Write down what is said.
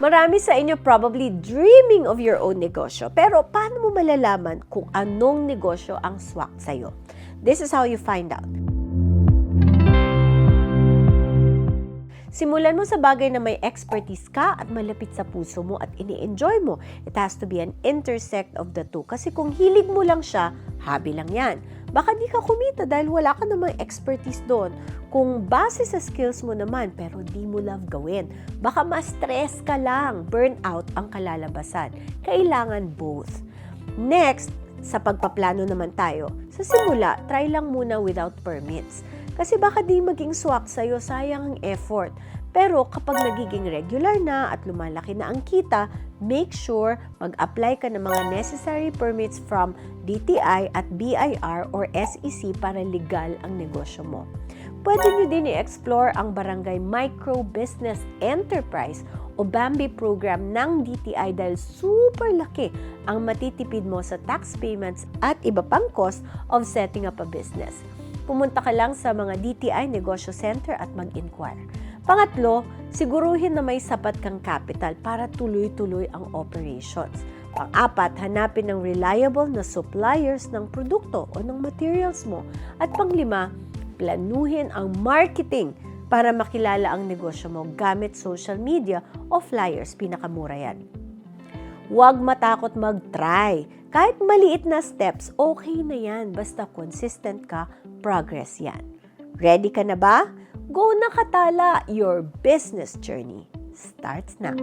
Marami sa inyo probably dreaming of your own negosyo. Pero paano mo malalaman kung anong negosyo ang swak sa'yo? This is how you find out. Simulan mo sa bagay na may expertise ka at malapit sa puso mo at ini-enjoy mo. It has to be an intersect of the two. Kasi kung hilig mo lang siya, hobby lang yan. Baka di ka kumita dahil wala ka namang expertise doon. Kung base sa skills mo naman pero di mo love gawin, baka ma-stress ka lang, burnout ang kalalabasan. Kailangan both. Next, sa pagpaplano naman tayo, sa simula, try lang muna without permits. Kasi baka di maging swak sa'yo, sayang ang effort. Pero kapag nagiging regular na at lumalaki na ang kita, make sure mag-apply ka ng mga necessary permits from DTI at BIR or SEC para legal ang negosyo mo. Pwede nyo din i-explore ang Barangay Micro Business Enterprise o BAMBI program ng DTI dahil super laki ang matitipid mo sa tax payments at iba pang cost of setting up a business. Pumunta ka lang sa mga DTI Negosyo Center at mag-inquire. Pangatlo, siguruhin na may sapat kang capital para tuloy-tuloy ang operations. Pang-apat, hanapin ng reliable na suppliers ng produkto o ng materials mo. At panglima, planuhin ang marketing para makilala ang negosyo mo gamit social media o flyers, pinakamura yan. Huwag matakot mag-try. Kahit maliit na steps, okay na yan. Basta consistent ka, progress yan. Ready ka na ba? Go na katala! Your business journey starts now.